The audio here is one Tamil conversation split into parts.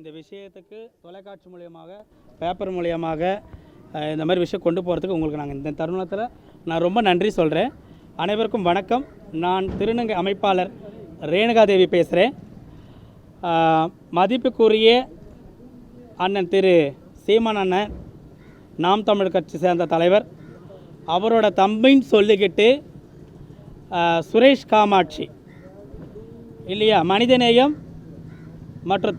இந்த விஷயத்துக்கு தொலைக்காட்சி மூலியமாக பேப்பர் மூலியமாக இந்த மாதிரி விஷயம் கொண்டு போகிறதுக்கு உங்களுக்கு நாங்கள் இந்த தருணத்தில் நான் ரொம்ப நன்றி சொல்கிறேன் அனைவருக்கும் வணக்கம். நான் திருநங்கை அமைப்பாளர் ரேணுகாதேவி பேசுகிறேன் மதிப்புக்குரிய அண்ணன் திரு சீமான் அண்ணன் நாம் தமிழ் கட்சி சேர்ந்த தலைவர் அவரோட தம்பின்னு சொல்லிக்கிட்டு சுரேஷ் காமாட்சி இல்லையா? மனிதநேயம் மற்றும்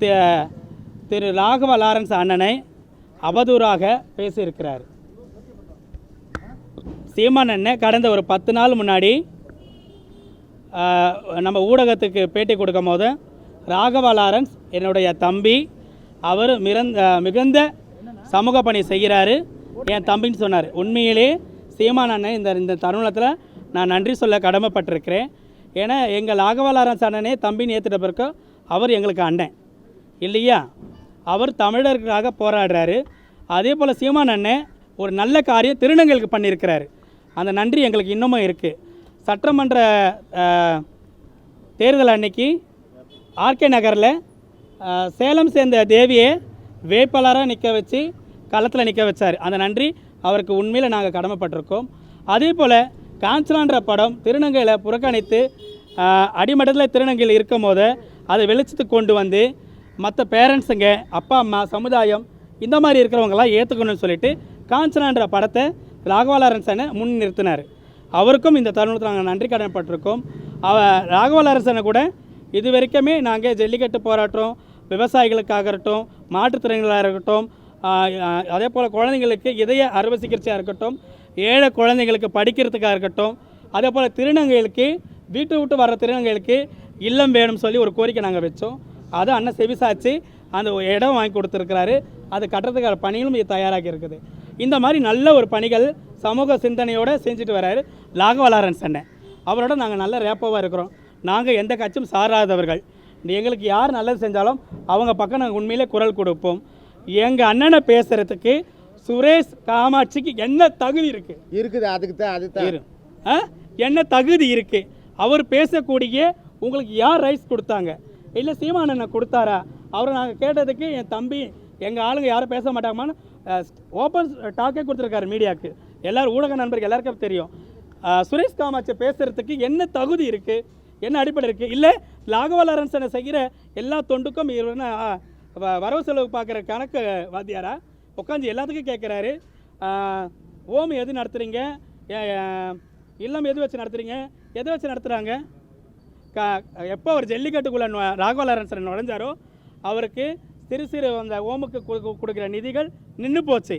திரு ராகவ லாரன்ஸ் அண்ணனை அவதூறாக பேசியிருக்கிறார். சீமான் அண்ணன் கடந்த ஒரு பத்து நாள் முன்னாடி நம்ம ஊடகத்துக்கு பேட்டி கொடுக்கும் போது ராகவ லாரன்ஸ் என்னுடைய தம்பி அவர் மிரந்த மிகுந்த சமூக பணி செய்கிறாரு என் தம்பின்னு சொன்னார். உண்மையிலே சீமான் அண்ணன் இந்த இந்த தருணத்தில் நான் நன்றி சொல்ல கடமைப்பட்டிருக்கிறேன். ஏன்னா எங்கள் ராகவ லாரன்ஸ் அண்ணனே தம்பின்னு ஏற்றுட்ட பிறகு அவர் எங்களுக்கு அண்ணன். இல்லையா? அவர் தமிழர்களுக்காக போராடுறாரு. அதே போல் சீமான் அண்ணன் ஒரு நல்ல காரியம் திருநங்கைகளுக்கு பண்ணியிருக்கிறாரு. அந்த நன்றி எங்களுக்கு இன்னமும் இருக்குது சட்டமன்ற தேர்தல் அன்னைக்கு ஆர்கே நகரில் சேலம் சேர்ந்த தேவியை வேட்பாளராக நிற்க வச்சு களத்தில் நிற்க வச்சார். அந்த நன்றி அவருக்கு உண்மையில் நாங்கள் கடமைப்பட்டிருக்கோம். அதே போல் காஞ்சலான்ற படம் திருநங்கையில் புறக்கணித்து அடிமட்டத்தில் திருநங்கையில் இருக்கும் போது அதை வெளிச்சத்துக்கு கொண்டு வந்து மற்ற பேரண்ட்ஸுங்க அப்பா அம்மா சமுதாயம் இந்த மாதிரி இருக்கிறவங்களாம் ஏற்றுக்கணும்னு சொல்லிட்டு காஞ்சனான்ற படத்தை ராகவாலரசனை முன் நிறுத்தினார். அவருக்கும் இந்த தருணத்தில் நாங்கள் நன்றி கடன்பட்டிருக்கோம் அவ ராகவாலரசனை கூட இது வரைக்குமே நாங்கள் ஜல்லிக்கட்டு போராட்டம் விவசாயிகளுக்காக இருக்கட்டும் மாற்றுத்திறனாளிகளாக இருக்கட்டும் அதே போல் குழந்தைங்களுக்கு இதய அறுவை சிகிச்சையாக இருக்கட்டும் ஏழை குழந்தைங்களுக்கு படிக்கிறதுக்காக இருக்கட்டும் அதே போல் திருநங்கைகளுக்கு வீட்டை விட்டு வர்ற திருநங்கைகளுக்கு இல்லம் வேணும்னு சொல்லி ஒரு கோரிக்கை நாங்கள் வச்சோம். அதை அண்ணன் செவிசாச்சு. அந்த இடம் வாங்கி கொடுத்துருக்கிறாரு. அது கட்டுறதுக்கான பணிகளும் தயாராகி இருக்குது. இந்த மாதிரி நல்ல ஒரு பணிகள் சமூக சிந்தனையோடு செஞ்சுட்டு வர்றாரு லாகவலாரன்ஸ் அண்ணன். அவரோட நாங்கள் நல்ல ரேப்போவாக இருக்கிறோம். நாங்கள் எந்த கட்சியும் சாராதவர்கள். எங்களுக்கு யார் நல்லது செஞ்சாலும் அவங்க பக்கம் நாங்கள் உண்மையிலே குரல் கொடுப்போம். எங்கள் அண்ணனை பேசுகிறதுக்கு சுரேஷ் காமாட்சிக்கு என்ன தகுதி இருக்குது இருக்குது அதுக்கு தான் அதுதான் இரு. ஆ? என்ன தகுதி இருக்கு? அவர் பேசக்கூடிய உங்களுக்கு யார் ரைஸ் கொடுத்தாங்க? இல்லை சீமானண்ணை கொடுத்தாரா? அவரை நாங்கள் கேட்டதுக்கு என் தம்பி எங்கள் ஆளுங்க யாரும் பேச மாட்டாங்கன்னு ஓப்பன் டாக்கே கொடுத்துருக்காரு மீடியாவுக்கு எல்லோரும் ஊடக நண்பர்கள் எல்லாருக்கும் தெரியும். சுரேஷ் காமாட்சி பேசுகிறதுக்கு என்ன தகுதி இருக்குது என்ன அடிப்படை இருக்குது இல்லை லாகவலரன்சனை செய்கிற எல்லா தொண்டுக்கும் இவர் வ- வரவு செலவு பார்க்குற கணக்கு வாத்தியாரா? உட்காந்து எல்லாத்துக்கும் கேட்குறாரு ஓம் எது நடத்துகிறீங்க இல்லம் எது வச்சு நடத்துகிறீங்க எதை வச்சு நடத்துகிறாங்க க எப்போ அவர் ஜல்லிக்கட்டுக்குள்ளே ராகவலரசன் நுழைஞ்சாரோ அவருக்கு சிறு சிறு அந்த ஓமுக்கு கு- கொடுக்குற நிதிகள் நின்று போச்சு.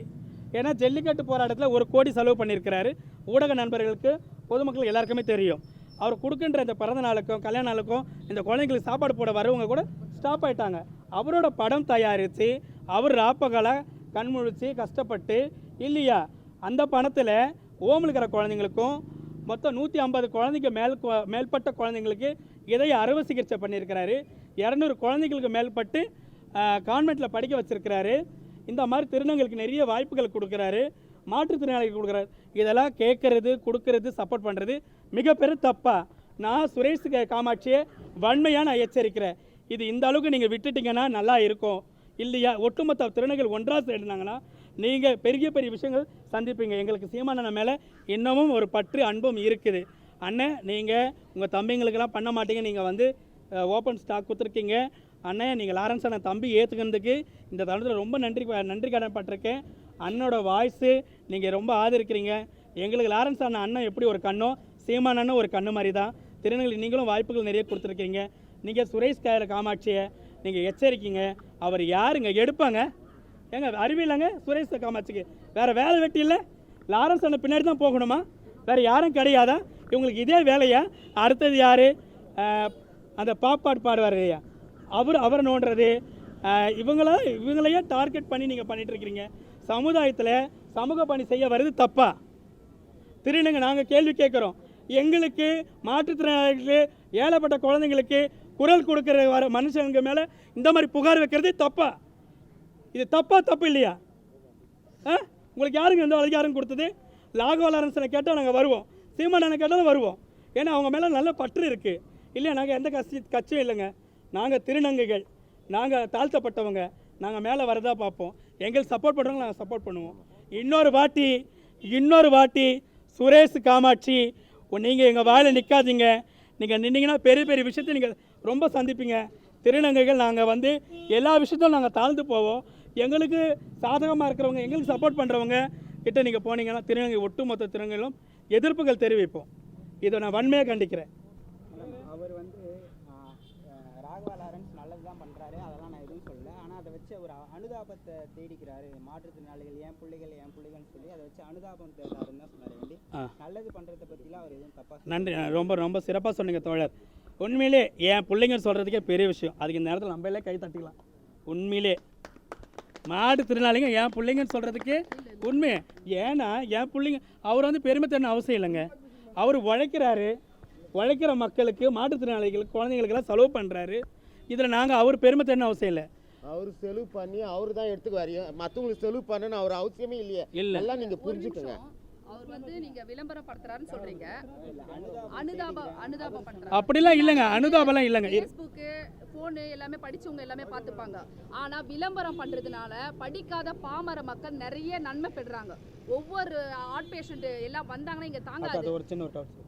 ஏன்னா ஜல்லிக்கட்டு போராட்டத்தில் ஒரு கோடி செலவு பண்ணியிருக்கிறாரு. ஊடக நண்பர்களுக்கு பொதுமக்கள் எல்லாருக்குமே தெரியும். அவர் கொடுக்கின்ற இந்த பிறந்த நாளுக்கும் கல்யாண நாளுக்கும் இந்த குழந்தைங்களுக்கு சாப்பாடு போட வரவங்க கூட ஸ்டாப் ஆகிட்டாங்க அவரோட படம் தயாரித்து அவர் ராப்பகலை கண்முழிச்சு கஷ்டப்பட்டு இல்லையா அந்த பணத்தில் ஓம் இருக்கிற குழந்தைங்களுக்கும் மொத்தம் நூற்றி ஐம்பது குழந்தைங்க மேல் மேல்பட்ட குழந்தைங்களுக்கு இதய அறுவை சிகிச்சை பண்ணியிருக்கிறாரு. இரநூறு குழந்தைங்களுக்கு மேல்பட்டு கான்வெண்ட்டில் படிக்க வச்சுருக்கிறாரு. இந்த மாதிரி திருநங்களுக்கு நிறைய வாய்ப்புகள் கொடுக்குறாரு. மாற்றுத்திறனாளிகள் கொடுக்குறாரு. இதெல்லாம் கேட்குறது கொடுக்கறது சப்போர்ட் பண்ணுறது மிகப்பெரிய தப்பாக நான் சுரேஷ் காமாட்சியை வன்மையாக நான் எச்சரிக்கிறேன். இது இந்த அளவுக்கு நீங்கள் விட்டுட்டீங்கன்னா நல்லா இருக்கும். இல்லையா? ஒட்டுமொத்த திருநங்கள் ஒன்றாக சேர்ந்தாங்கன்னா நீங்கள் பெரிய பெரிய விஷயங்கள் சந்திப்பீங்க. எங்களுக்கு சீமானண்ணன் மேலே இன்னமும் ஒரு பற்று அன்பும் இருக்குது. அண்ணன் நீங்கள் உங்கள் தம்பிங்களுக்கெல்லாம் பண்ண மாட்டீங்க. நீங்கள் வந்து ஓப்பன் ஸ்டாக் கொடுத்துருக்கீங்க. அண்ணன் நீங்கள் லாரன்ஸ் அண்ணன் தம்பி ஏற்றுக்கிறதுக்கு இந்த தருணத்தில் ரொம்ப நன்றி நன்றி கடன்பட்டிருக்கேன் அண்ணனோட வாய்ஸு நீங்கள் ரொம்ப ஆதரிக்கிறீங்க. எங்களுக்கு லாரன்ஸ் அண்ணன் அண்ணன் எப்படி ஒரு கண்ணோ சீமான் அண்ணன் ஒரு கண்ணு மாதிரி தான். திருநெல்வேலி நீங்களும் வாய்ப்புகள் நிறைய கொடுத்துருக்கீங்க. நீங்கள் சுரேஷ் காயர காமாட்சியை நீங்கள் எச்சரிக்கீங்க. அவர் யாருங்க? எடுப்பாங்க. ஏங்க அறிவியலங்க சுரேஷ் காமாட்சிக்கு வேறு வேலை வெட்டி இல்லை? லாரன்ஸ் அந்த பின்னாடி தான் போகணுமா? வேறு யாரும் கிடையாதா? இவங்களுக்கு இதே வேலையா? அடுத்தது யார்? அந்த பாப்பாடு பாடுவார் இல்லையா? அவர் அவரை நோண்டுறது. இவங்கள இவங்களையே டார்கெட் பண்ணி நீங்கள் பண்ணிகிட்ருக்கிறீங்க சமுதாயத்தில் சமூக பணி செய்ய வருது தப்பா? திருநங்க நாங்கள் கேள்வி கேட்குறோம். எங்களுக்கு மாற்றுத்திறனாளிகளுக்கு ஏழைப்பட்ட குழந்தைங்களுக்கு குரல் கொடுக்குற வர மனுஷங்க மேலே இந்த மாதிரி புகார் வைக்கிறது தப்பா? இது தப்பா தப்பு இல்லையா? ஆ? உங்களுக்கு யாருங்க எந்த அதிகாரம் கொடுத்தது? லாகவலரசனை கேட்டால் நாங்கள் வருவோம். சீமானனை கேட்டாலும் வருவோம். ஏன்னா அவங்க மேலே நல்ல பற்று இருக்குது இல்லையா நாங்கள் எந்த கட்சி கட்சியும் இல்லைங்க. நாங்கள் திருநங்கைகள். நாங்கள் தாழ்த்தப்பட்டவங்க. நாங்கள் மேலே வரதா பார்ப்போம். எங்களுக்கு சப்போர்ட் பண்ணுறவங்க நாங்கள் சப்போர்ட் பண்ணுவோம். இன்னொரு வாட்டி இன்னொரு வாட்டி சுரேஷ் காமாட்சி நீங்கள் எங்கள் வாயில் நிற்காதீங்க நீங்கள் நின்னீங்கன்னா பெரிய பெரிய விஷயத்தை நீங்கள் ரொம்ப சந்திப்பீங்க. திருநங்கைகள் நாங்கள் வந்து எல்லா விஷயத்தையும் நாங்கள் தாழ்ந்து போவோம். எங்களுக்கு சாதகமாக இருக்கிறவங்க எங்களுக்கு சப்போர்ட் பண்ணுறவங்க கிட்ட நீங்கள் போனீங்கன்னா திருநங்கை ஒட்டுமொத்த திருநங்கைகளும் எதிர்ப்புகள் தெரிவிப்போம். இதை நான் வன்மையாக கண்டிக்கிறேன். அவர் வந்து ராகவா லாரன்ஸ் நல்லது தான் பண்ணுறாரு அதெல்லாம் நான் எதுவும் சொல்லல. ஆனால் அதை வச்சு அவர் அனுதாபத்தை தேடிக்கிறாரு மாற்றுத்திறனாளிகள் என் பிள்ளைகள் என் பிள்ளைகள்னு சொல்லி அதை வச்சு அனுதாபம் தேடுறாருன்னு தான் சொன்னார் வேண்டி. நல்லது பண்ணுறதை பற்றிலாம் அவர் எதுவும் தப்பாக நன்றி. ரொம்ப ரொம்ப சிறப்பாக சொன்னீங்க தோழர். உண்மையிலே என் பிள்ளைங்க சொல்கிறதுக்கே பெரிய விஷயம். அதுக்கு இந்த நேரத்தில் நம்மளே கை தட்டிக்கலாம். உண்மையிலே மாடு திருநாளிங்க என் பிள்ளைங்கன்னு சொல்கிறதுக்கு உண்மை. ஏன்னா என் பிள்ளைங்க அவர் வந்து பெருமை தரணும் அவசியம் இல்லைங்க. அவர் உழைக்கிறாரு. உழைக்கிற மக்களுக்கு மாற்றுத்திறனாளிகளுக்கு குழந்தைங்களுக்கெல்லாம் செலவு பண்ணுறாரு இதில் நாங்கள் அவர் பெருமை தரணும் அவசியம் இல்லை. அவர் செலவு பண்ணி அவர் தான் எடுத்துக்குவாரு. மற்றவங்களுக்கு செலவு பண்ணணும் அவர் அவசியமே இல்லையே. இல்லை. எல்லாம் நீங்க புரிஞ்சுக்கோங்க. அவர் வந்து நீங்க விளம்பரப்படுத்துறாருன்னு சொல்றீங்க. அனுதாப அனுதாபம் பண்றாரு அப்படிலாம் இல்லைங்க. அனுதாபம்லாம் இல்லைங்க. ஃபேஸ்புக்கு ஃபோனு எல்லாமே படிச்சவங்க எல்லாமே பார்த்துப்பாங்க. ஆனா விளம்பரம் பண்றதுனால படிக்காத பாமர மக்கள் நிறைய நன்மை பெறுறாங்க. ஒவ்வொரு ஹார்ட் பேஷண்ட் எல்லாம் வந்தாங்கன்னா இங்க தாங்காது. அது ஒரு சின்ன ஒரு டவுட்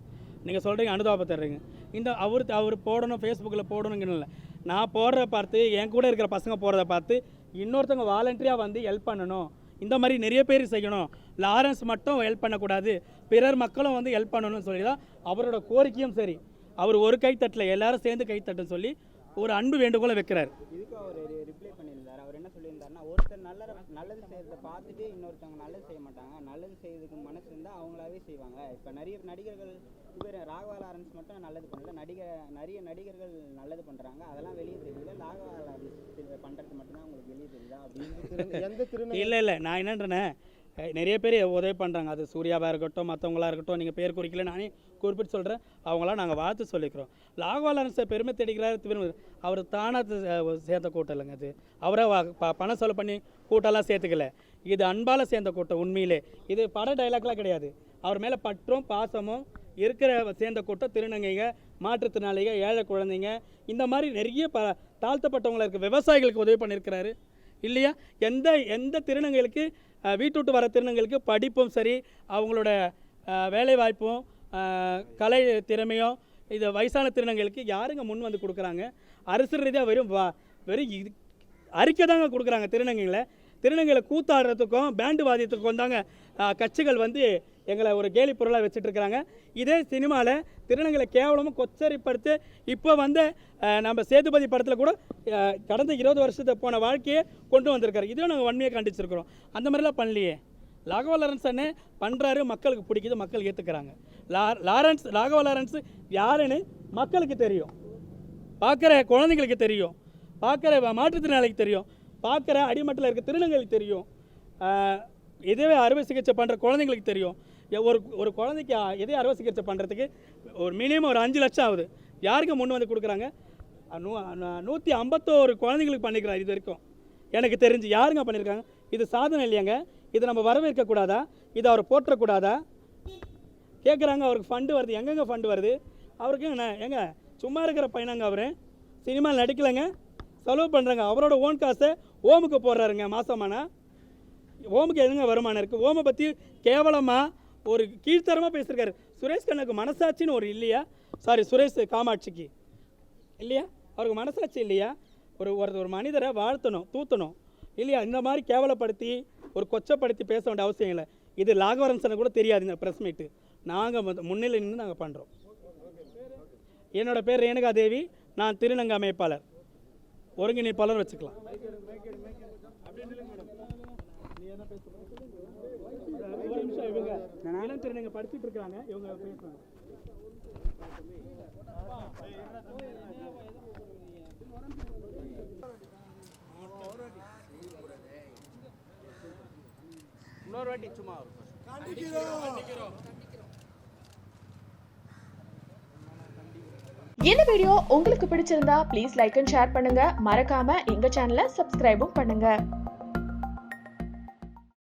நீங்கள் சொல்கிறீங்க அனுதாபம் தர்றீங்க. இந்த அவர் அவர் போடணும் ஃபேஸ்புக்கில் போடணுங்கன்னு இல்லை நான் போடுறத பார்த்து என் கூட இருக்கிற பசங்க போகிறத பார்த்து இன்னொருத்தவங்க வாலண்டரியாக வந்து ஹெல்ப் பண்ணணும். இந்த மாதிரி நிறைய பேர் செய்யணும். லாரன்ஸ் மட்டும் ஹெல்ப் பண்ணக்கூடாது. பிறர் மக்களும் வந்து ஹெல்ப் பண்ணணும்னு சொல்லி தான் அவரோட கோரிக்கையும் சரி. அவர் ஒரு கைத்தட்டில் எல்லாரும் சேர்ந்து கைத்தட்டுன்னு சொல்லி ஒரு அன்பு வேண்டுகோளை வைக்கிறார். இதுக்கு அவர் ரிப்ளை பண்ணியிருந்தார். அவர் என்ன சொல்லியிருந்தாருன்னா ஒருத்தர் நல்ல நல்லது செய்யறத பார்த்துட்டு இன்னொருத்தவங்க நல்லது செய்ய மாட்டாங்க. நல்லது செய்யறதுக்கு மனசு இருந்தால் அவங்களாவே செய்வாங்க. இப்போ நிறைய நடிகர்கள் இவர் ராகவா லாரன்ஸ் மட்டும் நல்லது பண்ணல. நடிகர் நிறைய நடிகர்கள் நல்லது பண்ணுறாங்க அதெல்லாம் வெளியே தெரியல. ராகவா லாரன்ஸ் பண்ணுறது மட்டும்தான் உங்களுக்கு வெளியே தெரியுதா அப்படின்னு இல்லை இல்லை. நான் என்னன்றேனே நிறைய பேர் உதவி பண்ணுறாங்க அது சூர்யாவாக இருக்கட்டும் மற்றவங்களா இருக்கட்டும் நீங்கள் பேர் குறிக்கல நானே குறிப்பிட்டு சொல்கிறேன் அவங்களாம் நாங்கள் வாழ்த்து சொல்லிக்கிறோம். லாகவாலன்ஸை பெருமை தேடிக்கிறாரு திரும்ப அவர் தானாக சேர்ந்த கூட்டம் இல்லைங்க அது. அவரை ப- பணம் செலவு பண்ணி கூட்டம்லாம் சேர்த்துக்கல. இது அன்பால் சேர்ந்த கூட்டம் உண்மையிலே. இது பட டைலாக்லாம் கிடையாது. அவர் மேலே பற்றும் பாசமும் இருக்கிற சேர்ந்த கூட்டம் திருநங்கைங்க மாற்றுத்திறனாளிகள் ஏழை குழந்தைங்க. இந்த மாதிரி நிறைய ப தாழ்த்தப்பட்டவங்களுக்கு விவசாயிகளுக்கு உதவி பண்ணியிருக்கிறாரு. இல்லையா? எந்த எந்த திருநங்கைகளுக்கு வீட்டு விட்டு வர திருநங்களுக்கு படிப்பும் சரி அவங்களோட வேலைவாய்ப்பும் கலை திறமையும் இது வயசான திருநங்களுக்கு யாருங்க முன் வந்து கொடுக்குறாங்க? அரசு ரீதியாக வெறும் வா வெறும் இது அறிக்கை தாங்க கொடுக்குறாங்க திருநங்கைகளை. திருநங்கைகளை கூத்தாடுறதுக்கும் பேண்டு வாதியத்துக்கும் தாங்க கட்சிகள் வந்து எங்களை ஒரு கேலி பொருளாக வச்சுட்டு இருக்கிறாங்க இதே சினிமாவில் திருநங்கைகளை கேவலமாக கொச்சரிப்படுத்தி இப்போ வந்து நம்ம சேதுபதி படத்தில் கூட கடந்த இருபது வருஷத்தை போன வாழ்க்கையை கொண்டு வந்திருக்காரு. இதுவும் நாங்கள் வன்மையாக கண்டிச்சிருக்கிறோம். அந்த மாதிரிலாம் பண்ணலையே. ராகவ லாரன்ஸ் அண்ணே பண்ணுறாரு மக்களுக்கு பிடிக்குது மக்கள் ஏற்றுக்கிறாங்க லா லாரன்ஸ் ராகவ லாரன்ஸ் யாருன்னு மக்களுக்கு தெரியும். பார்க்குற குழந்தைங்களுக்கு தெரியும். பார்க்குற மாற்றுத்திறனாளிக்கு தெரியும். பார்க்குற அடிமட்டில் இருக்க திருநங்கைகளுக்கு தெரியும். இதுவே அறுவை சிகிச்சை பண்ணுற குழந்தைங்களுக்கு தெரியும். ஒரு ஒரு குழந்தைக்கு அ- அறுவை சிகிச்சை பண்ணுறதுக்கு ஒரு மினிமம் ஒரு அஞ்சு லட்சம் ஆகுது. யாருக்கு முன் வந்து கொடுக்குறாங்க? நூ நூற்றி ஐம்பத்தோரு குழந்தைங்களுக்கு பண்ணிக்கிறாங்க இது வரைக்கும். எனக்கு தெரிஞ்சு யாருங்க பண்ணியிருக்காங்க? இது சாதனை இல்லையாங்க? இதை நம்ம வரவேற்கக்கூடாதா இதை அவர் போற்றக்கூடாதா? கேட்குறாங்க அவருக்கு ஃபண்டு வருது. எங்கெங்க ஃபண்டு வருது? அவருக்கு என்ன ஏங்க சும்மா இருக்கிற பையனாங்க அவர்? சினிமாவில் நடிக்கலைங்க? செலவு பண்ணுறாங்க அவரோட ஓன் காசை ஓமுக்கு போடுறாருங்க மாதமானா ஓமுக்கு எதுங்க வருமானம் இருக்குது ஓமை பற்றி கேவலமாக ஒரு கீழ்த்தரமாக பேசியிருக்காரு. சுரேஷ் கண்ணுக்கு மனசாட்சின்னு ஒரு இல்லையா? சாரி சுரேஷ் காமாட்சிக்கு. இல்லையா? அவருக்கு மனசாட்சி இல்லையா? ஒரு ஒரு ஒரு மனிதரை வாழ்த்தணும் தூத்தணும். இல்லையா? இந்த மாதிரி கேவலப்படுத்தி ஒரு கொச்சப்படுத்தி பேச வேண்டிய அவசியம் இல்லை. இது லாகவரன்சனை கூட தெரியாது இந்த ப்ரெஸ் மீட்டு நாங்கள் முன்னிலை நின்று நாங்கள் பண்ணுறோம் என்னோடய பேர் ரேணுகா தேவி நான் திருநங்கை அமைப்பாளர். ஒருங்கிணைப்பாளர் வச்சுக்கலாம் ஒரு நிமிஷம் இவங்க இளம் திருநங்கை படிச்சுட்டு இருக்காங்க. இவங்க பேசுறாங்க இன்னொரு வாட்டி சும்மா இந்த வீடியோ உங்களுக்கு பிடிச்சிருந்தா ப்ளீஸ் லைக் அண்ட் ஷேர் பண்ணுங்க. மறக்காம எங்க சேனலை சப்ஸ்கிரைபும் பண்ணுங்க.